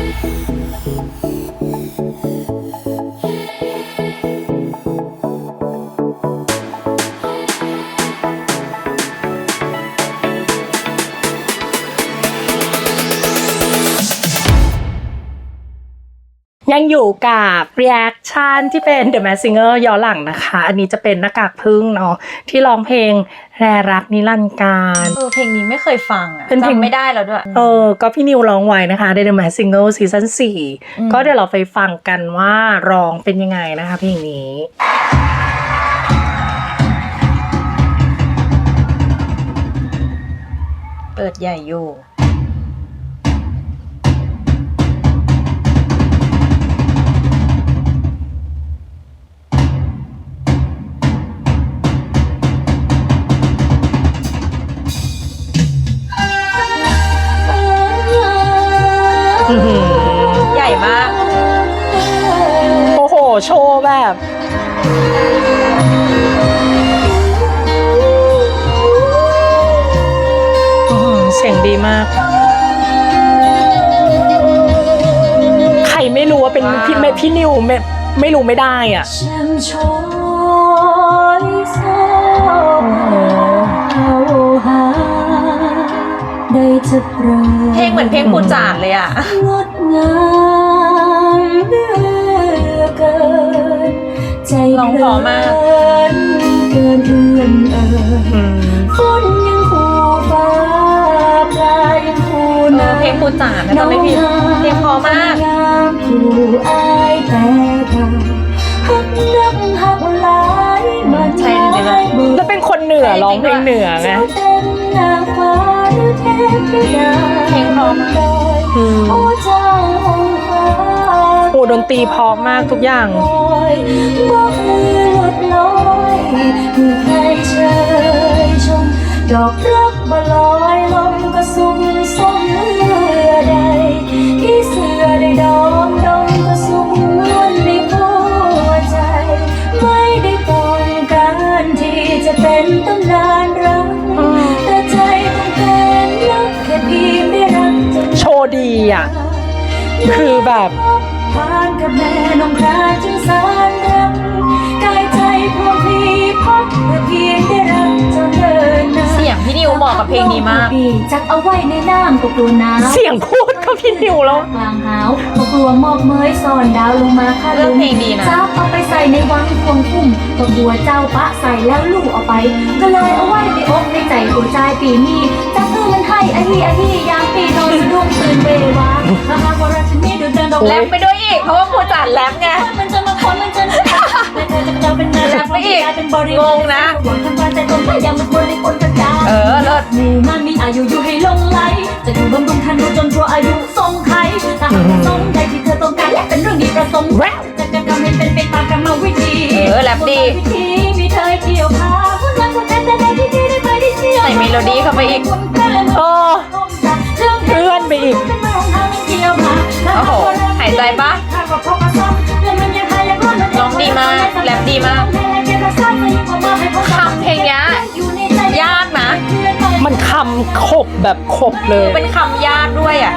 ยัง อยู่กับ reaction ที่เป็น The Masked Singer ย้อนหลังนะคะ อันนี้จะเป็นหน้ากากพึ่งเนาะที่ร้องเพลงแรรักนิรันดร์การเออเพลงนี้ไม่เคยฟังอะเป็นเพลงจำไม่ได้แล้วด้วย เออ ก็พี่นิวร้องไว้นะคะใน The Masked Singer ซีซั่นอืม4ก็เดี๋ยวเราไปฟังกันว่าร้องเป็นยังไงนะคะเพลงนี้เปิดใหญ่อยู่ ใหญ่มาก โอ้โห โชว์แบบอื้อหือเสียงดีมาก ใครไม่รู้ว่าเป็นว้าวพี่ไม่พี่นิวไม่ไม่รู้ไม่ได้อะ ฉันชอ เปรเพลงเหมือนเพลงปูจานเลยอะ งดงามเหลือเกิน ใจร้องเพราะมาก เกินเอื้อนเอ่ยอืมฝนยังคู่ฟ้าปลายยังคู่เออน้ำเพลงปูจานนะจำไม่ผิดเพลงเพอมาก ยามผู้อายแต่ทางหักนักหักหลายมันใช่จริงๆแล้วแล้วเป็นคนเหนือร้องเพลงเหนือไง เจ้าเป็ เทพธิดาเพลงเพราะมากอืมโอ้เจ้าองค์ฟ้าโอ้ดนตรีเพร้อมมากทุกอย่างลอยบอกมือหลุดลอยเมื่อใครเชยชมดอกรักบ่ลอยลมก็สุ่ม ร้อมพลีพักเพื่อเพียงได้รักจนเดินหน้าเสียงพี่นิวเหมาะกับเพลงนี้มาก จักเอาไว้ในน้ำก็กลัวน้ำเสียงพูดก็พี่นิวแล้วกลางหาวก็กลัวหมอกเมยซ่อนดาวลงมาค่ะเลือกเพลงดีนะจับเอาไปใส่ในวังควงคุ้มก็บัวเจ้าปะใส่แล้วลูกเอาไป ก็เลยเอาไว้ในอกในใจหัวใจปีนี้จับเพื่ อมันให้อาฮีอาฮียามปีนอนสะดุ้งตื่นเววาถ้าหากว่ารักฉันนี้เดินเดินดอกโอ้ยแรปไปด้วยอีก เพราะว่าปูจานแรปไง มันจะมาคนมันจะมาแต่เธอจะเราเป็นนายแรปไปอีกเป็นบริงงนะหวังทำการใจตรงพยายามมันคนในคนกระจายเออเลิศ หมู่มันมีอายุอยู่ให้หลงไหล จะอยู่บำรุงทันรู้จนทั่วอายุทรงไทยถ้าหากว่าสมใจที่เธอต้องการและเป็นเรื่องดีประสงค์แรป จะจะทำให้เป็นไปตามกรรมวิธีเออแรปดีวิธีมีเธอเเที่ยวใส่เมโลดี้เข้าไปอีกคนกันและเออเลื่อนไปอีกเป็นมารองเท้าเกี่ยวพาโอ้โห หายใจปะร้องดีมากแรปดีมากคำเพลงเนี้ยยากนะ มันคำขบแบบขบเลย เป็นคำยากด้วยอะ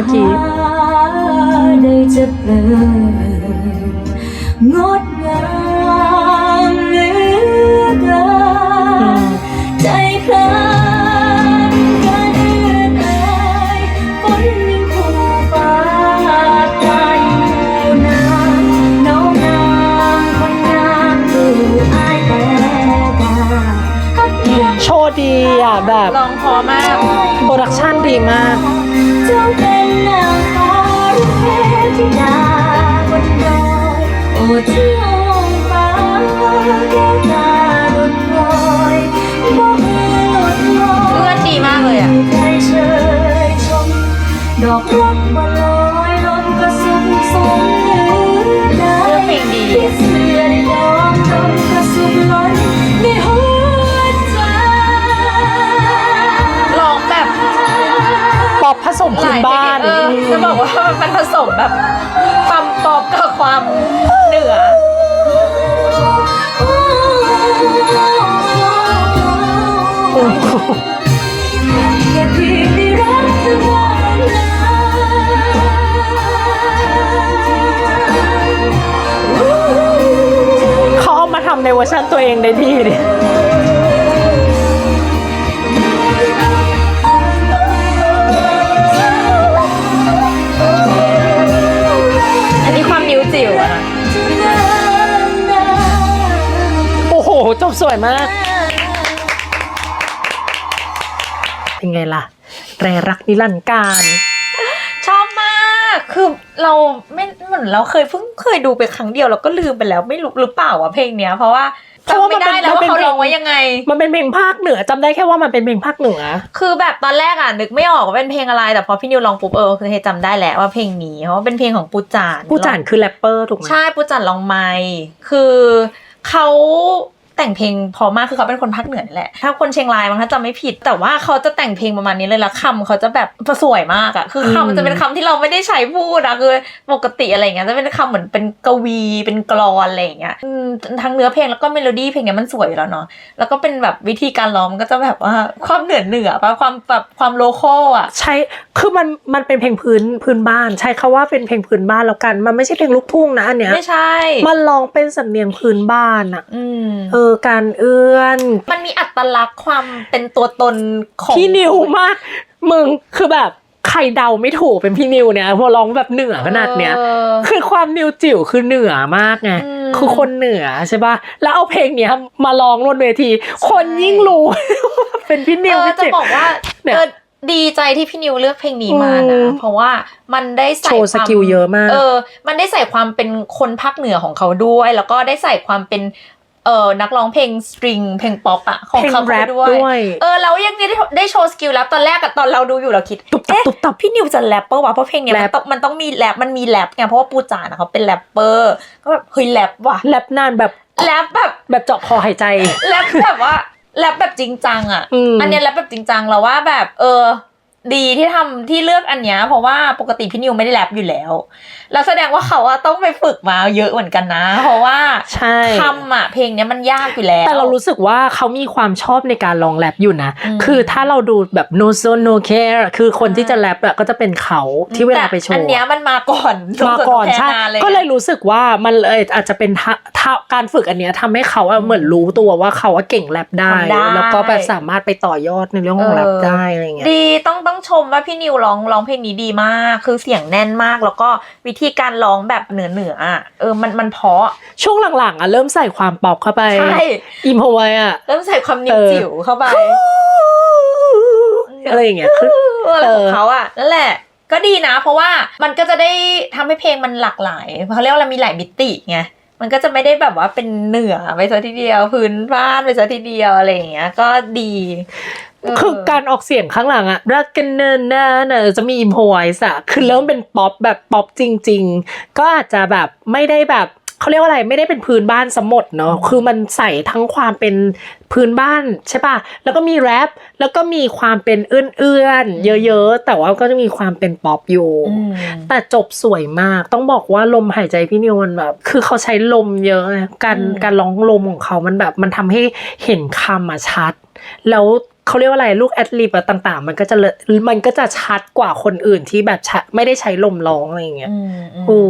มื่อกี้ ได้จะเปิดงดงามเหลือเกินใจพลานกันเอื้อนเอ่ยฝนยังคู่ฟ้าใกล้อยู่นานน้องนางคนงามดูอายแต่กาฮักยังโชว์ดีอะแบบร้องเพอมาก โปรดักชั่นดีมาก ดอกรักมาลอยลมกระสุนสงเหนือใดที่เสือได้ดอกลมกระสุนล้นในหัวใจลองแบบปอบผสมหพื้งบ้านจะบอกว่ามันผสมแบบความปอบกับความำในเวอร์ชันตัวเองได้ดีดิอันนี้ความนิ้วจิ๋วอะโอ้โห จบสวยมาก เป็นไงล่ะ แรรักนิรันดร์การ คือเราไม่เหมือนเราเคยเพิ่งเคยดูไปครั้งเดียวเราก็ลืมไปแล้วไม่รู้หรือเปล่าว่าเพลงเนี้ย เพราะว่าเพราะว่าจำมัไม่นเป็นได้แล้วมันว่าเป็นเขาเพลงร้องไว้ยังไง มันเป็นเพลงภาคเหนือจำได้แค่ว่ามันเป็นเพลงภาคเหนือ คือแบบตอนแรกอะนึกไม่ออกว่าเป็นเพลงอะไร แต่พอพี่นิวลองปุ๊บเออคือเฮยจำได้แหละว่าเพลงนี้เพราะว่าเป็นเพลงของปูจานผู้จานคือแรปเปอร์ถูกไหมใช่ปูจานลองไมค์คือเขา แต่งเพลงพอมากคือเขาเป็นคนภาคเหนือนี่แหละถ้าคนเชียงรายมั้งถ้าจำไม่ผิด แต่ว่าเขาจะแต่งเพลงประมาณนี้เลยแล้วคำเขาจะแบบสวยมากอะคือคำมันจะเป็นคำที่เราไม่ได้ใช้พูดอะคือปกติอะไรเงี้ยจะเป็นคำเหมือนเป็นกวีเป็นกลอนอะไรอย่างเงี้ยอืมทั้งเนื้อเพลงแล้วก็เมโลดี้เพลงเนี้ยมันสวยอยู่แล้วเนาะแล้วก็เป็นแบบวิธีการร้องมันก็จะแบบว่าความเหนือเหนือปะความแบบความโลคอลอะใช่คือมันมันเป็นเพลงพื้นพื้นบ้าน ใช้คาว่าเป็นเพลงพื้นบ้านแล้วกัน มันไม่ใช่เพลงลูกทุ่งนะอันเนี้ยไม่ใช่ มันร้องเป็นสำเนียงพื้นบ้านอะอืมเออการเอื้อน มันมีอัตลักษณ์ความเป็นตัวตนของพี่นิวมาก มึงคือแบบใครเดาไม่ถูกเป็นพี่นิวเนี่ยพอร้องแบบเหนือขนาดเนี้ยออคือความนิวจิ๋วคือเหนือมากไงอืมคือคนเหนือใช่ป่ะแล้วเอาเพลงเนี้ยมาร้องบนเวที คนยิ่งรู้ว่าเป็นพี่นิวเออพี่จะจิ๋วบอกว่าเนี่ยเออดีใจที่พี่นิวเลือกเพลงนี้มาอืนะมเพราะว่ามันได้ใส่โชว์สความกิลเยอะมาก เออ มันได้ใส่ความเป็นคนภาคเหนือของเขาด้วย แล้วก็ได้ใส่ความเป็น เออนักร้องเพลงสตริงเพลงป๊อปอะของเพลงเขาแรปด้วยด้วย เออแล้วยังได้ได้โชว์สกิลแรปตอนแรกอะตอนเราดูอยู่เราคิดตุบตับเอ๊ะตุบตับพี่นิวจะแรปเปอร์วะเพราะเพลงเนี้ยแรมันปต้องมันต้องมีแรปมันมีแรปไงเพราะว่าปูจานอะเขาเป็นแรปเปอร์ก็แบบเฮ้ยแรปว่ะแรปนานแบบแรปแบบแบบเจาะคอหายใจแรปแบบว่าแรปแบบจริงจังอะอืมนเนี้ยแรปแบบจริงจังเราว่าแบบเออ ดีที่ทำที่เลือกอันเนี้ยเพราะว่าปกติพี่นิวไม่ได้แรปอยู่แล้ว แล้วแสดงว่าเขาอะต้องไปฝึกมาเยอะเหมือนกันนะ เพราะว่าใช่คำอะเพลงเนี้ยมันยากอยู่แล้ว แต่เรารู้สึกว่าเขามีความชอบในการลองแรปอยู่นะอืมคือถ้าเราดูแบบ no zone no care คือคนที่จะแรปอะก็จะเป็นเขาที่เวลาไปโชแต่อันว์เนี้ยมันมาก่อนมาก่อนแทใช่นานเลยก็เลยรู้สึกว่ามันเลยอาจจะเป็นทะทะการฝึกอันเนี้ยทำให้เขาอะเหมือนรู้ตัวว่าเขาอะเก่งแรปได้ทำได้ แล้วก็แบบสามารถไปต่อยอดในเรื่องของแรปได้อะไรเงี้ยดีต้องต้องชมว่าพี่นิวร้องร้องเพลงนี้ดีมาก คือเสียงแน่นมากแล้วก็วิธีการร้องแบบเหนือเหนือๆอะเออมันมันเพราะช่วงหลังๆอะเริ่มใส่ความป๊อปเข้าไปใช่อิมพอไว้อะเริ่มใส่ความนิวเออจิ๋วเข้าไปอะไรอย่างเงี้ยคืออะไรของเออเขาอะนั่นแหละก็ดีนะ เพราะว่ามันก็จะได้ทำให้เพลงมันหลากหลายเขาเรียกว่าอะไรมีหลายมิติไงมันก็จะไม่ได้แบบว่าเป็นเหนือไปซะทีเดียว พื้นบ้านไปซะทีเดียวอะไรอย่างเงี้ย ก็ดีเคือการออกเสียงข้างหลังอะรักกันเนินนานอะจะมีอิมพอไวส์อะคือเริ่มเป็นป๊อปแบบป๊อปจริง ๆ ก็อาจจะแบบไม่ได้แบบเขาเรียกว่าอะไรไม่ได้เป็นพื้นบ้านสมดเนาะคือมันใส่ทั้งความเป็นพื้นบ้านใช่ป่ะแล้วก็มีแรปแล้วก็มีความเป็นเอื้อนๆเยอะๆ แต่ว่าก็จะมีความเป็นป๊อปอยู่อืมแต่จบสวยมากต้องบอกว่าลมหายใจพี่นิวมันแบบ คือเขาใช้ลมเยอะไงการอืมการร้องลมของเขามันแบบมันทำให้เห็นคำอะชัด แล้ว เขาเรียกว่าอะไรลูกแอดลิบอะต่างๆ มันก็จะเลมันก็จะชัดกว่าคนอื่นที่แบบชัดไม่ได้ใช้ลมร้องอะไรอย่างเงี้ยอืมอืมโอ้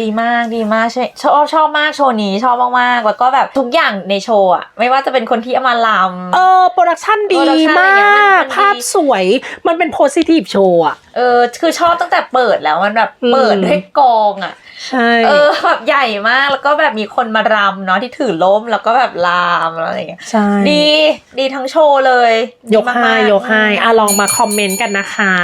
ดีมากดีมากใช่ชอบชอบมากโชว์นี้ชอบมากๆแล้วก็แบบทุกอย่างในโชว์อะไม่ว่าจะเป็นคนที่เอามาลำเออโปรดักชั่นดี production มอะไรอย่างเงี้ยามักนมันดีภาพสวยมันเป็นโพสิทีฟโชว์อะเออคือชอบตั้งแต่เปิดแล้วมันแบบอืมเปิดด้วยกองอะใช่เออแบบใหญ่มากแล้วก็แบบมีคนมารำเนาะที่ถือล่มแล้วก็แบบลามแล้วอะไรอย่างเงี้ยใช่ดีดีทั้งโชว์เลยยกให้ดีมากๆยกให้อะลองมาคอมเมนต์กันนะคะ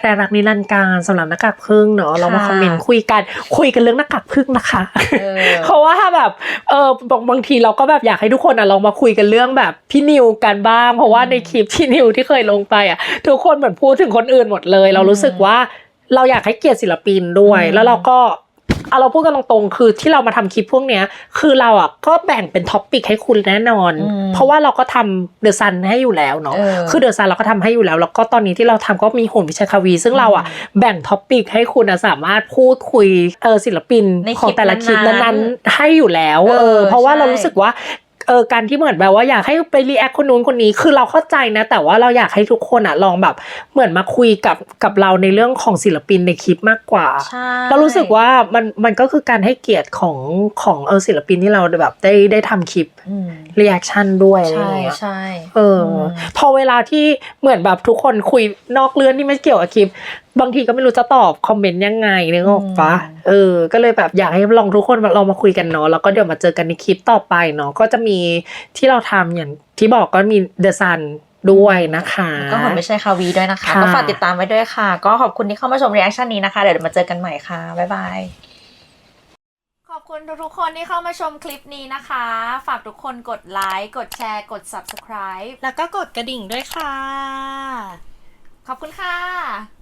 แรรักนิรันดร์การสำหรับหน้ากากพึ่งเนาะลองมาคอมเมนต์คุยกัน คุยกันเรื่องหน้ากากพึ่งนะคะเออเพราะว่าถ้าแบบเออบางบางทีเราก็แบบอยากให้ทุกคนอะลองมาคุยกันเรื่องแบบพี่นิวกันบ้าง เพราะว่าในคลิปที่นิวที่เคยลงไปอะทุกคนเหมือนพูดถึงคนอื่นหมดเลย เรารู้สึกว่าเราอยากให้เกียรติศิลปินด้วยอืมแล้วเราก็ เอาเราพูดกันตรงๆ คือที่เรามาทำคลิปพวกเนี้ย คือเราอะก็แบ่งเป็นท็อปปิกให้คุณแน่นอนอืมเพราะว่าเราก็ทำเดอะซันให้อยู่แล้วเนาะเออคือเดอะซันเราก็ทำให้อยู่แล้ว แล้วก็ตอนนี้ที่เราทำก็มีโหนวิชัยคาวี ซึ่งเราอะแบ่งท็อปปิกให้คุณอะสามารถพูดคุยเออศิลปินในคลิปของแต่ละคลิปนั้นๆนั้นๆให้อยู่แล้ว เออเออเพราะว่าใช่เรารู้สึกว่า เออการที่เหมือนแบบว่าอยากให้ไปรีแอคคนนู้นคนนี้คือเราเข้าใจนะ แต่ว่าเราอยากให้ทุกคนอะลองแบบเหมือนมาคุยกับกับเราในเรื่องของศิลปินในคลิปมากกว่าใช่เรารู้สึกว่ามันมันก็คือการให้เกียรติของของเออศิลปินที่เราแบบได้ได้ทำคลิปอืมรีแอคชั่นด้วยอะไรอใช่ย่างเงี้ยใช่เอออมพอเวลาที่เหมือนแบบทุกคนคุยนอกเรื่องที่ไม่เกี่ยวกับคลิป บางทีก็ไม่รู้จะตอบคอมเมนต์ยังไงนึกออกปะเออ ก็เลยแบบอยากให้ลองทุกคนมาลองมาคุยกันเนาะแล้วก็เดี๋ยวมาเจอกันในคลิปต่อไปเนาะก็จะมีที่เราทำอย่างที่บอกก็มี The Sun ด้วยนะคะ ก็ขอบไม่ใช่คาวีด้วยนะคะค่ะก็ฝากติดตามไว้ด้วยค่ะ ก็ขอบคุณที่เข้ามาชมรีแอคชั่นนี้นะคะ เดี๋ยวมาเจอกันใหม่ค่ะ บ๊ายบายขอบคุณทุกๆคนที่เข้ามาชมคลิปนี้นะคะ ฝากทุกคนกดไลค์กดแชร์กด subscribe แล้วก็กดกระดิ่งด้วยค่ะ ขอบคุณค่ะ